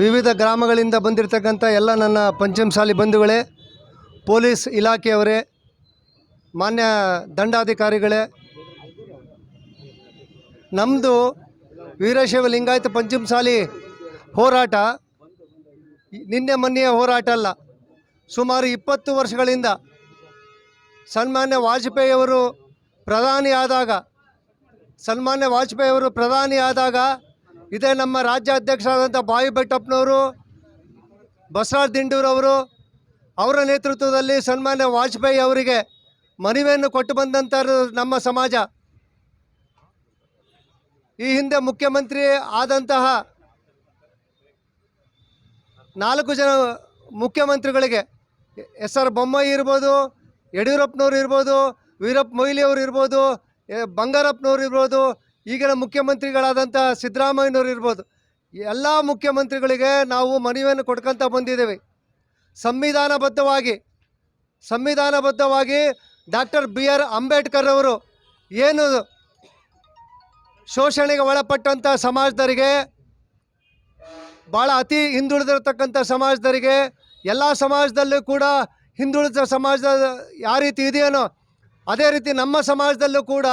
ವಿವಿಧ ಗ್ರಾಮಗಳಿಂದ ಬಂದಿರತಕ್ಕಂಥ ಎಲ್ಲ ನನ್ನ ಪಂಚಮಸಾಲಿ ಬಂಧುಗಳೇ, ಪೊಲೀಸ್ ಇಲಾಖೆಯವರೇ, ಮಾನ್ಯ ದಂಡಾಧಿಕಾರಿಗಳೇ ನಮ್ಮದು ವೀರಶೈವ ಲಿಂಗಾಯತ ಪಂಚಮಸಾಲಿ ಹೋರಾಟ ನಿನ್ನೆ ಮೊನ್ನೆಯ ಹೋರಾಟ ಅಲ್ಲ, ಸುಮಾರು ಇಪ್ಪತ್ತು ವರ್ಷಗಳಿಂದ ಸನ್ಮಾನ್ಯ ವಾಜಪೇಯಿ ಅವರು ಪ್ರಧಾನಿ ಆದಾಗ ಸನ್ಮಾನ್ಯ ವಾಜಪೇಯಿ ಅವರು ಪ್ರಧಾನಿ ಆದಾಗ ಇದೇ ನಮ್ಮ ರಾಜ್ಯಾಧ್ಯಕ್ಷರಾದಂಥ ಬಾಯಿ ಬೆಟ್ಟಪ್ಪನವರು ಬಸವರಾಜ್ ದಿಂಡೂರವರು ಅವರ ನೇತೃತ್ವದಲ್ಲಿ ಸನ್ಮಾನ್ಯ ವಾಜಪೇಯಿ ಅವರಿಗೆ ಮನವಿಯನ್ನು ಕೊಟ್ಟು ಬಂದಂಥ ನಮ್ಮ ಸಮಾಜ. ಈ ಹಿಂದೆ ಮುಖ್ಯಮಂತ್ರಿ ಆದಂತಹ ನಾಲ್ಕು ಜನ ಮುಖ್ಯಮಂತ್ರಿಗಳಿಗೆ ಎಸ್ ಆರ್ ಬೊಮ್ಮಾಯಿ ಇರ್ಬೋದು, ಯಡಿಯೂರಪ್ಪನವ್ರು ಇರ್ಬೋದು, ವೀರಪ್ಪ ಮೊಯ್ಲಿ ಅವರು ಇರ್ಬೋದು ಬಂಗಾರಪ್ಪನವ್ರು ಇರ್ಬೋದು ಈಗಿನ ಮುಖ್ಯಮಂತ್ರಿಗಳಾದಂಥ ಸಿದ್ದರಾಮಯ್ಯನವರು ಇರ್ಬೋದು ಎಲ್ಲ ಮುಖ್ಯಮಂತ್ರಿಗಳಿಗೆ ನಾವು ಮನವಿಯನ್ನು ಕೊಡ್ಕೊಂತ ಬಂದಿದ್ದೇವೆ. ಸಂವಿಧಾನಬದ್ಧವಾಗಿ ಸಂವಿಧಾನಬದ್ಧವಾಗಿ ಡಾಕ್ಟರ್ ಬಿ ಆರ್ ಅಂಬೇಡ್ಕರ್ ಅವರು ಏನು ಶೋಷಣೆಗೆ ಒಳಪಟ್ಟಂಥ ಸಮಾಜದವರಿಗೆ ಭಾಳ ಅತಿ ಹಿಂದುಳಿದಿರತಕ್ಕಂಥ ಸಮಾಜದವರಿಗೆ ಎಲ್ಲ ಸಮಾಜದಲ್ಲೂ ಕೂಡ ಹಿಂದುಳಿದ ಸಮಾಜದ ಯಾವ ರೀತಿ ಇದೆಯೇನೋ, ಅದೇ ರೀತಿ ನಮ್ಮ ಸಮಾಜದಲ್ಲೂ ಕೂಡ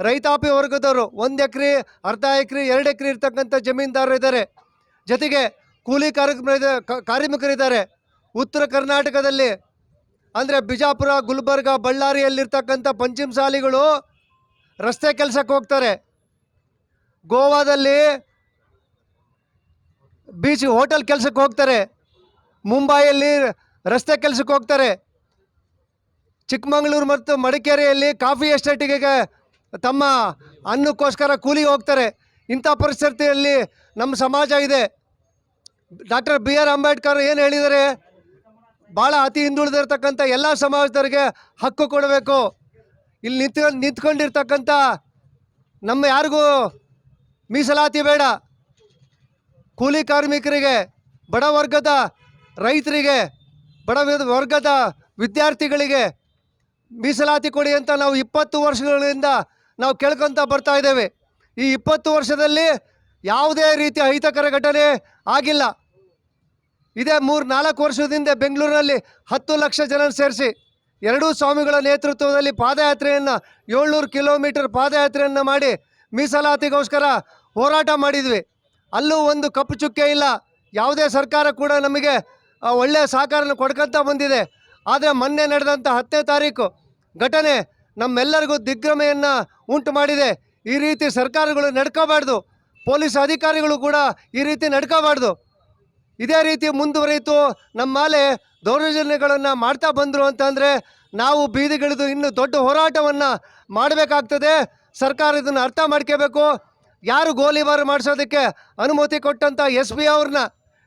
ರೈತಾಪಿ ವರ್ಗದವರು ಒಂದು ಎಕರೆ, ಅರ್ಧ ಎಕರೆ, ಎರಡು ಎಕರೆ ಇರ್ತಕ್ಕಂಥ ಜಮೀನ್ದಾರರು ಇದ್ದಾರೆ. ಜೊತೆಗೆ ಕೂಲಿ ಕಾರ್ಮಿಕರ ಕಾರ್ಮಿಕರಿದ್ದಾರೆ. ಉತ್ತರ ಕರ್ನಾಟಕದಲ್ಲಿ ಅಂದರೆ ಬಿಜಾಪುರ, ಗುಲ್ಬರ್ಗ, ಬಳ್ಳಾರಿಯಲ್ಲಿರ್ತಕ್ಕಂಥ ಪಂಚಮಸಾಲಿಗಳು ರಸ್ತೆ ಕೆಲಸಕ್ಕೆ ಹೋಗ್ತಾರೆ. ಗೋವಾದಲ್ಲಿ ಬೀಚ್ ಹೋಟೆಲ್ ಕೆಲಸಕ್ಕೆ ಹೋಗ್ತಾರೆ. ಮುಂಬೈಯಲ್ಲಿ ರಸ್ತೆ ಕೆಲಸಕ್ಕೆ ಹೋಗ್ತಾರೆ. ಚಿಕ್ಕಮಗಳೂರು ಮತ್ತು ಮಡಿಕೇರಿಯಲ್ಲಿ ಕಾಫಿ ಎಸ್ಟೇಟಿಗೆ ತಮ್ಮ ಅನ್ನಕ್ಕೋಸ್ಕರ ಕೂಲಿಗೆ ಹೋಗ್ತಾರೆ. ಇಂಥ ಪರಿಸ್ಥಿತಿಯಲ್ಲಿ ನಮ್ಮ ಸಮಾಜ ಇದೆ. ಡಾಕ್ಟರ್ ಬಿ ಆರ್ ಅಂಬೇಡ್ಕರ್ ಏನು ಹೇಳಿದರೆ ಭಾಳ ಅತಿ ಹಿಂದುಳಿದಿರ್ತಕ್ಕಂಥ ಎಲ್ಲ ಸಮಾಜದವರಿಗೆ ಹಕ್ಕು ಕೊಡಬೇಕು. ಇಲ್ಲಿ ನಿಂತ್ಕೊಂಡು ನಿಂತ್ಕೊಂಡಿರ್ತಕ್ಕಂಥ ನಮ್ಮ ಯಾರಿಗೂ ಮೀಸಲಾತಿ ಬೇಡ. ಕೂಲಿ ಕಾರ್ಮಿಕರಿಗೆ, ಬಡ ವರ್ಗದ ರೈತರಿಗೆ, ಬಡ ವರ್ಗದ ವಿದ್ಯಾರ್ಥಿಗಳಿಗೆ ಮೀಸಲಾತಿ ಕೊಡಿ ಅಂತ ನಾವು ಇಪ್ಪತ್ತು ವರ್ಷಗಳಿಂದ ನಾವು ಕೇಳ್ಕೊತ ಬರ್ತಾ ಇದ್ದೇವೆ. ಈ ಇಪ್ಪತ್ತು ವರ್ಷದಲ್ಲಿ ಯಾವುದೇ ರೀತಿಯ ಅಹಿತಕರ ಘಟನೆ ಆಗಿಲ್ಲ. ಇದೇ ಮೂರು ನಾಲ್ಕು ವರ್ಷದಿಂದ ಬೆಂಗಳೂರಿನಲ್ಲಿ ಹತ್ತು ಲಕ್ಷ ಜನ ಸೇರಿಸಿ ಎರಡೂ ಸ್ವಾಮಿಗಳ ನೇತೃತ್ವದಲ್ಲಿ ಪಾದಯಾತ್ರೆಯನ್ನು ಏಳ್ನೂರು ಕಿಲೋಮೀಟರ್ ಪಾದಯಾತ್ರೆಯನ್ನು ಮಾಡಿ ಮೀಸಲಾತಿಗೋಸ್ಕರ ಹೋರಾಟ ಮಾಡಿದ್ವಿ. ಅಲ್ಲೂ ಒಂದು ಕಪ್ಪು ಚುಕ್ಕೆ ಇಲ್ಲ. ಯಾವುದೇ ಸರ್ಕಾರ ಕೂಡ ನಮಗೆ ಒಳ್ಳೆಯ ಸಹಕಾರನ ಕೊಡ್ಕೊಂತ ಬಂದಿದೆ. ಆದರೆ ಮೊನ್ನೆ ನಡೆದಂಥ ಹತ್ತನೇ ತಾರೀಕು ಘಟನೆ ನಮ್ಮೆಲ್ಲರಿಗೂ ದಿಗ್ಭ್ರಮೆಯನ್ನು ಉಂಟು ಮಾಡಿದೆ. ಈ ರೀತಿ ಸರ್ಕಾರಗಳು ನಡ್ಕೋಬಾರ್ದು. ಪೊಲೀಸ್ ಅಧಿಕಾರಿಗಳು ಕೂಡ ಈ ರೀತಿ ನಡ್ಕೋಬಾರ್ದು. ಇದೇ ರೀತಿ ಮುಂದುವರಿಯಿತು ನಮ್ಮ ದೌರ್ಜನ್ಯಗಳನ್ನು ಮಾಡ್ತಾ ಬಂದರು ಅಂತಂದರೆ ನಾವು ಬೀದಿಗಿಳಿದು ಇನ್ನೂ ದೊಡ್ಡ ಹೋರಾಟವನ್ನು ಮಾಡಬೇಕಾಗ್ತದೆ. ಸರ್ಕಾರ ಇದನ್ನು ಅರ್ಥ ಮಾಡ್ಕೋಬೇಕು. ಯಾರು ಗೋಲಿಬಾರು ಮಾಡಿಸೋದಕ್ಕೆ ಅನುಮತಿ ಕೊಟ್ಟಂಥ ಎಸ್ ಪಿ ಅವ್ರನ್ನ,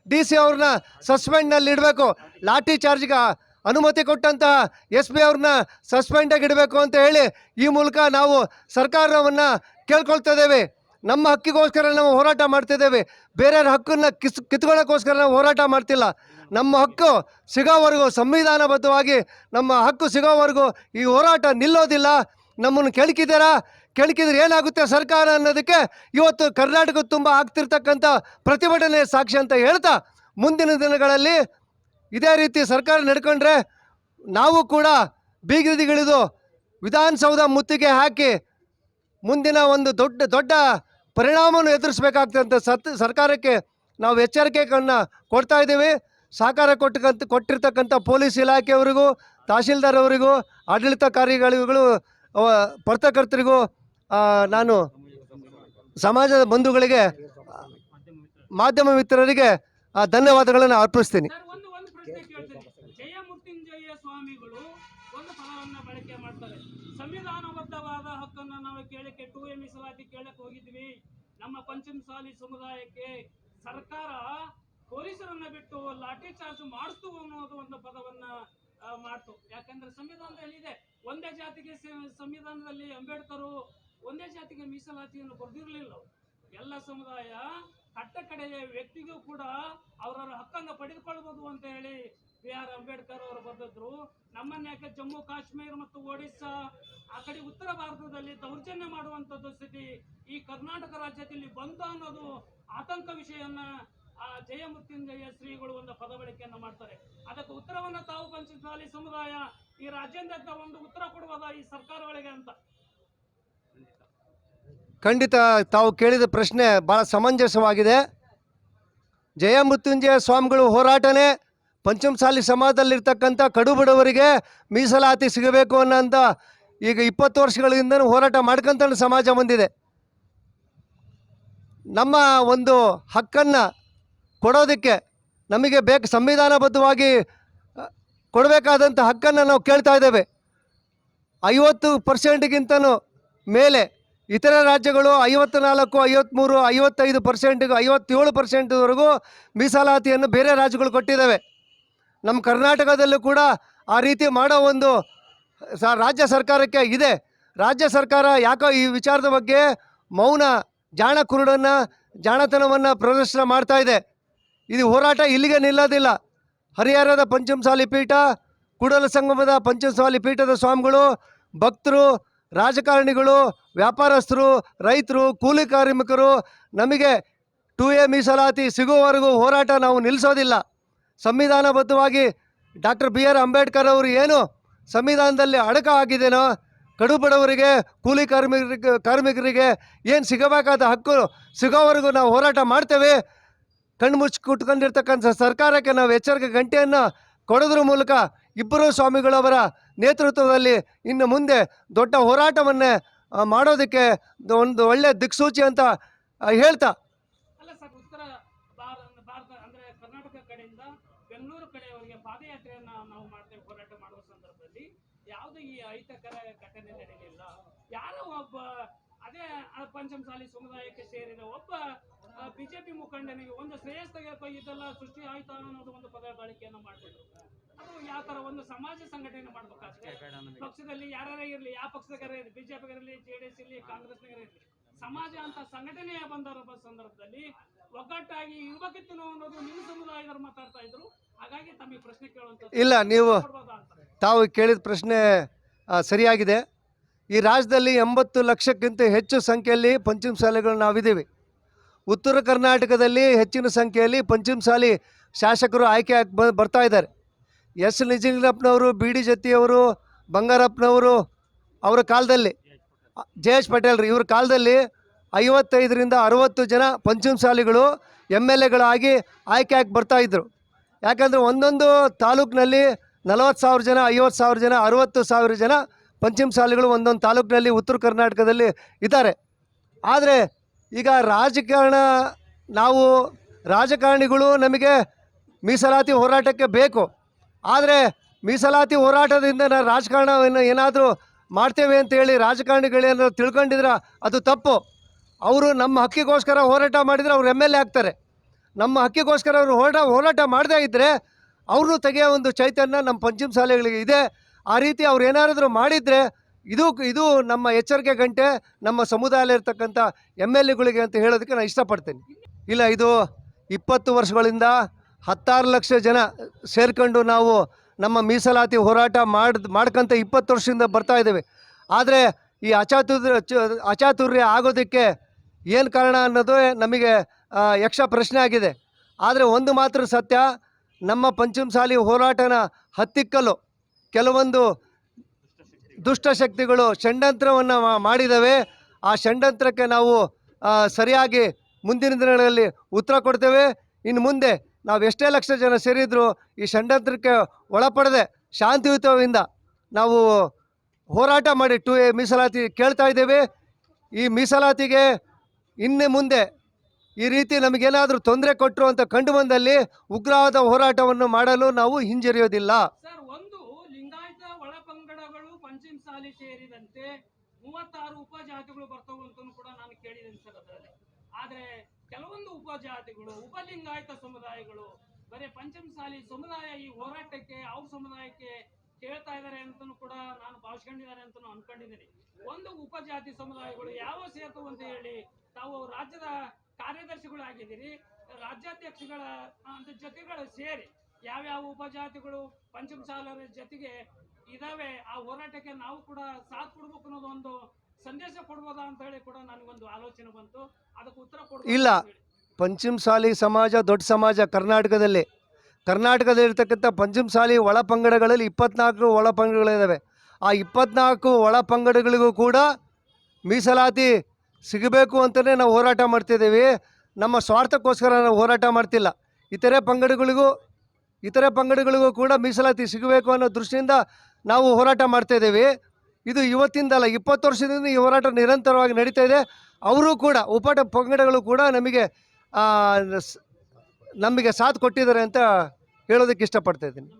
ಡಿ ಸಿ ಅವ್ರನ್ನ ಸಸ್ಪೆಂಡ್ನಲ್ಲಿ ಇಡಬೇಕು. ಲಾಠಿ ಚಾರ್ಜ್ಗೆ ಅನುಮತಿ ಕೊಟ್ಟಂತಹ ಎಸ್ ಪಿ ಅವ್ರನ್ನ ಸಸ್ಪೆಂಡಾಗಿ ಇಡಬೇಕು ಅಂತ ಹೇಳಿ ಈ ಮೂಲಕ ನಾವು ಸರ್ಕಾರವನ್ನು ಕೇಳ್ಕೊಳ್ತಿದ್ದೇವೆ ನಮ್ಮ ಹಕ್ಕಿಗೋಸ್ಕರ ನಾವು ಹೋರಾಟ ಮಾಡ್ತಿದ್ದೇವೆ ಬೇರೆಯವ್ರ ಹಕ್ಕನ್ನು ಕಿಸ್, ಕಿತ್ಕೊಳ್ಳೋಕ್ಕೋಸ್ಕರ ನಾವು ಹೋರಾಟ ಮಾಡ್ತಿಲ್ಲ. ನಮ್ಮ ಹಕ್ಕು ಸಿಗೋವರೆಗೂ ಸಂವಿಧಾನಬದ್ಧವಾಗಿ ನಮ್ಮ ಹಕ್ಕು ಸಿಗೋವರೆಗೂ ಈ ಹೋರಾಟ ನಿಲ್ಲೋದಿಲ್ಲ. ನಮ್ಮನ್ನು ಕೆಣಕಿದ್ದೀರಾ? ಕೆಣಕಿದ್ರೆ ಏನಾಗುತ್ತೆ ಸರ್ಕಾರ ಅನ್ನೋದಕ್ಕೆ ಇವತ್ತು ಕರ್ನಾಟಕ ತುಂಬ ಆಗ್ತಿರ್ತಕ್ಕಂಥ ಪ್ರತಿಭಟನೆ ಸಾಕ್ಷಿ ಅಂತ ಹೇಳ್ತಾ ಮುಂದಿನ ದಿನಗಳಲ್ಲಿ ಇದೇ ರೀತಿ ಸರ್ಕಾರ ನಡ್ಕೊಂಡ್ರೆ ನಾವು ಕೂಡ ಬೀಗದಿಗಿಳಿದು ವಿಧಾನಸೌಧ ಮುತ್ತಿಗೆ ಹಾಕಿ ಮುಂದಿನ ಒಂದು ದೊಡ್ಡ ದೊಡ್ಡ ಪರಿಣಾಮವನ್ನು ಎದುರಿಸಬೇಕಾಗ್ತದೆ ಅಂತ ಸತ್, ಸರ್ಕಾರಕ್ಕೆ ನಾವು ಎಚ್ಚರಿಕೆಗಳನ್ನು ಕೊಡ್ತಾ ಇದ್ದೀವಿ. ಸಹಕಾರ ಕೊಟ್ಟಕ್ಕಂಥ ಕೊಟ್ಟಿರ್ತಕ್ಕಂಥ ಪೊಲೀಸ್ ಇಲಾಖೆಯವರಿಗೂ, ತಹಶೀಲ್ದಾರ್ ಅವರಿಗೂ ಆಡಳಿತ ಕಾರ್ಯಗಳಿಗೂ ಪತ್ರಕರ್ತರಿಗೂ ನಾನು ಸಮಾಜದ ಬಂಧುಗಳಿಗೆ, ಮಾಧ್ಯಮ ಮಿತ್ರರಿಗೆ ಧನ್ಯವಾದಗಳನ್ನು ಅರ್ಪಿಸ್ತೀನಿ. ಪ್ರಶ್ನೆ ಕೇಳ್ತೀನಿ ಜಯ ಮೃತ್ಯುಂಜಯ ಸ್ವಾಮಿಗಳು ಒಂದು ಪದವನ್ನ ಬಳಕೆ ಮಾಡ್ತಾರೆ. ಸಂವಿಧಾನಬದ್ಧವಾದ ಹಕ್ಕನ್ನ ನಾವು ಕೇಳಕ್ಕೆ ಟು ಎ ಮೀಸಲಾತಿ ಕೇಳಕ್ ಹೋಗಿದ್ವಿ. ನಮ್ಮ ಪಂಚಮಸಾಲಿ ಸಮುದಾಯಕ್ಕೆ ಸರ್ಕಾರ ಪೊಲೀಸರನ್ನ ಬಿಟ್ಟು ಲಾಠಿ ಚಾರ್ಜ್ ಮಾಡಿಸ್ತು ಅನ್ನೋದು ಒಂದು ಪದವನ್ನ ಮಾಡ್ತು. ಯಾಕಂದ್ರೆ ಸಂವಿಧಾನದಲ್ಲಿ ಇದೆ. ಒಂದೇ ಜಾತಿಗೆ ಸಂವಿಧಾನದಲ್ಲಿ ಅಂಬೇಡ್ಕರ್ ಒಂದೇ ಜಾತಿಗೆ ಮೀಸಲಾತಿಯನ್ನು ಬರೆದಿರಲಿಲ್ಲ ಎಲ್ಲ ಸಮುದಾಯ ಕಟ್ಟ ಕಡೆಯ ವ್ಯಕ್ತಿಗೂ ಕೂಡ ಅವರವರ ಹಕ್ಕನ್ನು ಪಡೆದುಕೊಳ್ಬೋದು ಅಂತ ಹೇಳಿ ಬಿ ಆರ್ ಅಂಬೇಡ್ಕರ್ ಅವರು ಬರೆದಿದ್ರು. ನಮ್ಮನ್ನ ಯಾಕೆ ಜಮ್ಮು, ಕಾಶ್ಮೀರ ಮತ್ತು ಒಡಿಸ್ಸಾ ಆ ಕಡೆ ಉತ್ತರ ಭಾರತದಲ್ಲಿ ದೌರ್ಜನ್ಯ ಮಾಡುವಂಥದ್ದು ಸ್ಥಿತಿ ಈ ಕರ್ನಾಟಕ ರಾಜ್ಯದಲ್ಲಿ ಬಂತು ಅನ್ನೋದು ಆತಂಕ ವಿಷಯನ್ನ ಆ ಜಯಮೃತ್ಯುಂಜಯ ಶ್ರೀಗಳು ಒಂದು ಪದ ಬಳಕೆಯನ್ನು ಮಾಡ್ತಾರೆ. ಅದಕ್ಕೆ ಉತ್ತರವನ್ನು ತಾವು ಪಂಚಮಸಾಲಿ ಸಮುದಾಯ ಈ ರಾಜ್ಯಾದ್ಯಂತ ಒಂದು ಉತ್ತರ ಕೊಡುವುದ ಈ ಸರ್ಕಾರಗಳಿಗೆ ಅಂತ. ಖಂಡಿತ ತಾವು ಕೇಳಿದ ಪ್ರಶ್ನೆ ಭಾಳ ಸಮಂಜಸವಾಗಿದೆ. ಜಯಮೃತ್ಯುಂಜಯ ಸ್ವಾಮಿಗಳು ಹೋರಾಟನೇ ಪಂಚಮಸಾಲಿ ಸಮಾಜದಲ್ಲಿರ್ತಕ್ಕಂಥ ಕಡು ಬಡವರಿಗೆ ಮೀಸಲಾತಿ ಸಿಗಬೇಕು ಅನ್ನೋಂಥ ಈಗ ಇಪ್ಪತ್ತು ವರ್ಷಗಳಿಂದ ಹೋರಾಟ ಮಾಡ್ಕೊಂತ ಸಮಾಜ ಬಂದಿದೆ. ನಮ್ಮ ಒಂದು ಹಕ್ಕನ್ನು ಕೊಡೋದಕ್ಕೆ ನಮಗೆ ಬೇಕು ಸಂವಿಧಾನಬದ್ಧವಾಗಿ ಕೊಡಬೇಕಾದಂಥ ಹಕ್ಕನ್ನು ನಾವು ಕೇಳ್ತಾ ಇದ್ದೇವೆ. ಐವತ್ತು ಪರ್ಸೆಂಟ್ಗಿಂತನೂ ಮೇಲೆ ಇತರ ರಾಜ್ಯಗಳು ಐವತ್ತು ನಾಲ್ಕು ಐವತ್ತ್ಮೂರು ಐವತ್ತೈದು ಪರ್ಸೆಂಟ್ಗೆ, ಐವತ್ತೇಳು ಪರ್ಸೆಂಟ್ವರೆಗೂ ಮೀಸಲಾತಿಯನ್ನು ಬೇರೆ ರಾಜ್ಯಗಳು ಕೊಟ್ಟಿದ್ದಾವೆ. ನಮ್ಮ ಕರ್ನಾಟಕದಲ್ಲೂ ಕೂಡ ಆ ರೀತಿ ಮಾಡೋ ಒಂದು ಸ, ರಾಜ್ಯ ಸರ್ಕಾರಕ್ಕೆ ಇದೆ. ರಾಜ್ಯ ಸರ್ಕಾರ ಯಾಕೋ ಈ ವಿಚಾರದ ಬಗ್ಗೆ ಮೌನ ಜಾಣ ಕುರುಡನ್ನು ಜಾಣತನವನ್ನು ಪ್ರದರ್ಶನ ಮಾಡ್ತಾ ಇದೆ. ಇದು ಹೋರಾಟ ಇಲ್ಲಿಗೆ ನಿಲ್ಲೋದಿಲ್ಲ. ಹರಿಹರದ ಪಂಚಮಸಾಲಿ ಪೀಠ, ಕೂಡಲ ಸಂಗಮದ ಪಂಚಮಸಾಲಿ ಪೀಠದ ಸ್ವಾಮಿಗಳು, ಭಕ್ತರು ರಾಜಕಾರಣಿಗಳು, ವ್ಯಾಪಾರಸ್ಥರು, ರೈತರು, ಕೂಲಿ ಕಾರ್ಮಿಕರು, ನಮಗೆ ಟು ಎ ಮೀಸಲಾತಿ ಸಿಗುವವರೆಗೂ ಹೋರಾಟ ನಾವು ನಿಲ್ಲಿಸೋದಿಲ್ಲ. ಸಂವಿಧಾನಬದ್ಧವಾಗಿ ಡಾಕ್ಟರ್ ಬಿ ಆರ್ ಅಂಬೇಡ್ಕರ್ ಅವರು ಏನು ಸಂವಿಧಾನದಲ್ಲಿ ಅಡಕ ಆಗಿದೆನೋ ಕಡು ಬಡವರಿಗೆ ಕೂಲಿ ಕಾರ್ಮಿಕರಿಗೆ ಕಾರ್ಮಿಕರಿಗೆ ಏನು ಸಿಗಬೇಕಾದ ಹಕ್ಕು ಸಿಗೋವರೆಗೂ ನಾವು ಹೋರಾಟ ಮಾಡ್ತೇವೆ. ಕಣ್ಣು ಮುಚ್ಚಿ ಕುಟ್ಕೊಂಡಿರ್ತಕ್ಕಂಥ ಸರ್ಕಾರಕ್ಕೆ ನಾವು ಎಚ್ಚರಿಕೆ ಗಂಟೆಯನ್ನು ಕೊಡೋದ್ರ ಮೂಲಕ ಇಬ್ಬರು ಸ್ವಾಮಿಗಳವರ ನೇತೃತ್ವದಲ್ಲಿ ಇನ್ನು ಮುಂದೆ ದೊಡ್ಡ ಹೋರಾಟವನ್ನೇ ಮಾಡೋದಕ್ಕೆ ಒಂದು ಒಳ್ಳೆಯ ದಿಕ್ಸೂಚಿ ಅಂತ ಹೇಳ್ತಾ. ಯಾವುದೇ ಈ ಅಹಿತಕರ ಘಟನೆ ನಡೆಯಲಿಲ್ಲ. ಯಾರೋ ಒಬ್ಬ ಅದೇ ಆ ಪಂಚಮಸಾಲಿ ಸಮುದಾಯಕ್ಕೆ ಸೇರಿದ ಒಬ್ಬ ಬಿಜೆಪಿ ಮುಖಂಡನಿಗೆ ಒಂದು ಶ್ರೇಯಸ್ ತೆಗೆದುಕೊಂಡಿದ್ದೆಲ್ಲ ಇದೆಲ್ಲ ಸೃಷ್ಟಿ ಆಯ್ತಾ ಅನ್ನೋದು ಒಂದು ಪದ ಬಳಕೆಯನ್ನು ಮಾಡ್ತಿದ್ರು. ಅದು ಯಾವ ತರ ಒಂದು ಸಮಾಜ ಸಂಘಟನೆ ಮಾಡ್ಬೇಕಾದ್ರೆ ಪಕ್ಷದಲ್ಲಿ ಯಾರೇ ಇರಲಿ ಯಾವ ಪಕ್ಷದಾಗರ ಇರಲಿ ಬಿಜೆಪಿ ಇರಲಿ ಜೆ ಡಿ ಎಸ್ ಇರಲಿ ಕಾಂಗ್ರೆಸ್ ಇರಲಿ ಸಮಾಜ ಅಂತ ಸಂಘಟನೆಯ ಬಂದ ಸಂದರ್ಭದಲ್ಲಿ ಒಗ್ಗಟ್ಟಾಗಿ ಇರ್ಬೇಕಿತ್ತು ಅನ್ನೋದು ನಿಮ್ಮ ಸಮುದಾಯದವರು ಮಾತಾಡ್ತಾ ಇದ್ರು. ಹಾಗಾಗಿ ತಮಗೆ ಪ್ರಶ್ನೆ ಕೇಳುವಂತ ಇಲ್ಲ ನೀವು ತಾವು ಕೇಳಿದ ಪ್ರಶ್ನೆ ಸರಿಯಾಗಿದೆ. ಈ ರಾಜ್ಯದಲ್ಲಿ ಎಂಬತ್ತು ಲಕ್ಷಕ್ಕಿಂತ ಹೆಚ್ಚು ಸಂಖ್ಯೆಯಲ್ಲಿ ಪಂಚಮಸಾಲಿಗಳು ನಾವಿದ್ದೀವಿ. ಉತ್ತರ ಕರ್ನಾಟಕದಲ್ಲಿ ಹೆಚ್ಚಿನ ಸಂಖ್ಯೆಯಲ್ಲಿ ಪಂಚಮಸಾಲಿ ಶಾಸಕರು ಆಯ್ಕೆ ಆಗಿ ಬ, ಬರ್ತಾ ಇದ್ದಾರೆ. ಎಸ್. ನಿಜಲಿಂಗಪ್ಪನವರು, ಬಿ. ಡಿ. ಜತಿಯವರು, ಬಂಗಾರಪ್ಪನವರು ಅವರ ಕಾಲದಲ್ಲಿ ಜೆ. ಎಚ್. ಪಟೇಲ್ರು ಇವ್ರ ಕಾಲದಲ್ಲಿ ಐವತ್ತೈದರಿಂದ ಅರುವತ್ತು ಜನ ಪಂಚಮಸಾಲಿಗಳು ಎಂ ಎಲ್ ಎಗಳಾಗಿ ಆಯ್ಕೆ ಆಗಿ ಬರ್ತಾಯಿದ್ರು ಯಾಕಂದರೆ ಒಂದೊಂದು ತಾಲೂಕಿನಲ್ಲಿ ನಲವತ್ತು ಸಾವಿರ ಜನ, ಐವತ್ತು ಸಾವಿರ ಜನ, ಅರುವತ್ತು ಸಾವಿರ ಜನ ಪಂಚಮಸಾಲಿಗಳು ಒಂದೊಂದು ತಾಲೂಕಿನಲ್ಲಿ ಉತ್ತರ ಕರ್ನಾಟಕದಲ್ಲಿ ಇದ್ದಾರೆ. ಆದರೆ ಈಗ ರಾಜಕಾರಣ, ನಾವು ರಾಜಕಾರಣಿಗಳು ನಮಗೆ ಮೀಸಲಾತಿ ಹೋರಾಟಕ್ಕೆ ಬೇಕು. ಆದರೆ ಮೀಸಲಾತಿ ಹೋರಾಟದಿಂದ ನಾವು ರಾಜಕಾರಣವನ್ನು ಏನಾದರೂ ಮಾಡ್ತೇವೆ ಅಂತೇಳಿ ರಾಜಕಾರಣಿಗಳೇನಾದ್ರು ತಿಳ್ಕೊಂಡಿದ್ರೆ ಅದು ತಪ್ಪು. ಅವರು ನಮ್ಮ ಹಕ್ಕಿಗೋಸ್ಕರ ಹೋರಾಟ ಮಾಡಿದರೆ ಅವ್ರು ಎಂ ಎಲ್ ಆಗ್ತಾರೆ. ನಮ್ಮ ಹಕ್ಕಿಗೋಸ್ಕರ ಅವರು ಹೋರಾಟ ಹೋರಾಟ ಮಾಡದೇ ಇದ್ದರೆ ಅವರು ತೆಗೆಯೋ ಒಂದು ಚೈತನ್ಯ ನಮ್ಮ ಪಂಚಮ ಶಾಲೆಗಳಿಗೆ ಇದೆ. ಆ ರೀತಿ ಅವ್ರು ಏನಾದರೂ ಮಾಡಿದರೆ ಇದು ಇದು ನಮ್ಮ ಎಚ್ಚರಿಕೆ ಗಂಟೆ, ನಮ್ಮ ಸಮುದಾಯದಲ್ಲಿರ್ತಕ್ಕಂಥ ಎಂ ಎಲ್ ಎಗಳಿಗೆ ಅಂತ ಹೇಳೋದಕ್ಕೆ ನಾನು ಇಷ್ಟಪಡ್ತೇನೆ. ಇಲ್ಲ, ಇದು ಇಪ್ಪತ್ತು ವರ್ಷಗಳಿಂದ ಹತ್ತಾರು ಲಕ್ಷ ಜನ ಸೇರ್ಕೊಂಡು ನಾವು ನಮ್ಮ ಮೀಸಲಾತಿ ಹೋರಾಟ ಮಾಡ್ ಮಾಡ್ಕೊಂತ ಇಪ್ಪತ್ತು ವರ್ಷದಿಂದ ಬರ್ತಾ ಇದ್ದೇವೆ. ಆದರೆ ಈ ಅಚಾತುರ್ಯ ಅಚಾತುರ್ಯ ಆಗೋದಕ್ಕೆ ಏನು ಕಾರಣ ಅನ್ನೋದು ನಮಗೆ ಯಕ್ಷ ಪ್ರಶ್ನೆ ಆಗಿದೆ. ಆದರೆ ಒಂದು ಮಾತ್ರ ಸತ್ಯ, ನಮ್ಮ ಪಂಚಮಸಾಲಿ ಹೋರಾಟನ ಹತ್ತಿಕ್ಕಲು ಕೆಲವೊಂದು ದುಷ್ಟಶಕ್ತಿಗಳು ಷಂಡಂತ್ರವನ್ನು ಮಾಡಿದವೆ. ಆ ಷಂಡಂತ್ರಕ್ಕೆ ನಾವು ಸರಿಯಾಗಿ ಮುಂದಿನ ದಿನಗಳಲ್ಲಿ ಉತ್ತರ ಕೊಡ್ತೇವೆ. ಇನ್ನು ಮುಂದೆ ನಾವು ಎಷ್ಟೇ ಲಕ್ಷ ಜನ ಸೇರಿದ್ರು ಈ ಷಂಡಂತ್ರಕ್ಕೆ ಒಳಪಡದೆ ಶಾಂತಿಯುತದಿಂದ ನಾವು ಹೋರಾಟ ಮಾಡಿ ಟು ಎ ಮೀಸಲಾತಿ ಕೇಳ್ತಾ ಇದ್ದೇವೆ. ಈ ಮೀಸಲಾತಿಗೆ ಇನ್ನು ಮುಂದೆ ಈ ರೀತಿ ನಮಗೇನಾದರೂ ತೊಂದರೆ ಕೊಟ್ಟರು ಅಂತ ಕಂಡು ಬಂದಲ್ಲಿ ಉಗ್ರವಾದ ಹೋರಾಟವನ್ನು ಮಾಡಲು ನಾವು ಹಿಂಜರಿಯೋದಿಲ್ಲ. ಒಳಪಂಗಡಗಳು ಪಂಚಮಸಾಲಿ ಸೇರಿದಂತೆ ಮೂವತ್ತಾರು ಉಪಜಾತಿಗಳು ಬರ್ತವು ಅಂತ ಕೂಡ ನಾನು ಕೇಳಿದ್ದೀನಿ ಸರ್ ಅದರಲ್ಲಿ. ಆದ್ರೆ ಕೆಲವೊಂದು ಉಪಜಾತಿಗಳು, ಉಪಲಿಂಗಾಯತ ಸಮುದಾಯಗಳು, ಬರೀ ಪಂಚಮಸಾಲಿ ಸಮುದಾಯ ಈ ಹೋರಾಟಕ್ಕೆ, ಅವ್ರ ಸಮುದಾಯಕ್ಕೆ ಕೇಳ್ತಾ ಇದ್ದಾರೆ ಅಂತಲೂ ಕೂಡ ನಾನು ಭಾವಿಸ್ಕೊಂಡಿದ್ದಾರೆ ಅಂತ ಅನ್ಕೊಂಡಿದ್ದೀನಿ. ಒಂದು ಉಪಜಾತಿ ಸಮುದಾಯಗಳು ಯಾವ ಸೇತು ಅಂತ ಹೇಳಿ ತಾವು ರಾಜ್ಯದ ಕಾರ್ಯದರ್ಶಿಗಳು ಆಗಿದ್ದೀರಿ, ರಾಜ್ಯಾಧ್ಯಕ್ಷಗಳ ಜೊತೆಗಳು ಸೇರಿ ಯಾವ್ಯಾವ ಉಪಜಾತಿಗಳು ಪಂಚಮಸಾಲರ ಜೊತೆಗೆ ಇದಾವೆ ಆ ಹೋರಾಟಕ್ಕೆ ನಾವು ಕೂಡ ಸಾಥ್ ಕೊಡ್ಬೇಕು ಅನ್ನೋದು ಒಂದು ಸಂದೇಶ ಕೊಡ್ಬೋದಾ ಅಂತ ಹೇಳಿ ಕೂಡ ನನಗೊಂದು ಆಲೋಚನೆ ಬಂತು. ಅದಕ್ಕೆ ಉತ್ತರ ಕೊಡ್ಬೋದು ಇಲ್ಲ. ಪಂಚಮ ಸಾಲಿ ಪಂಚಮಸಾಲಿ ಸಮಾಜ ದೊಡ್ಡ ಸಮಾಜ ಕರ್ನಾಟಕದಲ್ಲಿ. ಕರ್ನಾಟಕದಲ್ಲಿ ಕರ್ನಾಟಕದಲ್ಲಿರ್ತಕ್ಕಂಥ ಪಂಚಮಸಾಲಿ ಒಳ ಪಂಗಡಗಳಲ್ಲಿ ಇಪ್ಪತ್ನಾಲ್ಕು ಒಳ ಪಂಗಡಗಳಿದ್ದಾವೆ ಆ ಇಪ್ಪತ್ನಾಲ್ಕು ಒಳ ಪಂಗಡಗಳಿಗೂ ಕೂಡ ಮೀಸಲಾತಿ ಸಿಗಬೇಕು ಅಂತಲೇ ನಾವು ಹೋರಾಟ ಮಾಡ್ತಿದ್ದೀವಿ. ನಮ್ಮ ಸ್ವಾರ್ಥಕ್ಕೋಸ್ಕರ ನಾವು ಹೋರಾಟ ಮಾಡ್ತಿಲ್ಲ. ಇತರೆ ಪಂಗಡಗಳಿಗೂ ಇತರೆ ಪಂಗಡಗಳಿಗೂ ಕೂಡ ಮೀಸಲಾತಿ ಸಿಗಬೇಕು ಅನ್ನೋ ದೃಷ್ಟಿಯಿಂದ ನಾವು ಹೋರಾಟ ಮಾಡ್ತಾಯಿದ್ದೀವಿ ಇದು ಇವತ್ತಿಂದಲ್ಲ, ಇಪ್ಪತ್ತು ವರ್ಷದಿಂದ ಈ ಹೋರಾಟ ನಿರಂತರವಾಗಿ ನಡೀತಾ ಇದೆ. ಅವರು ಕೂಡ, ಉಪಟ ಪಂಗಡಗಳು ಕೂಡ ನಮಗೆ ನಮಗೆ ಸಾಥ್ ಕೊಟ್ಟಿದ್ದಾರೆ ಅಂತ ಹೇಳೋದಕ್ಕೆ ಇಷ್ಟಪಡ್ತಾ ಇದ್ದೀನಿ.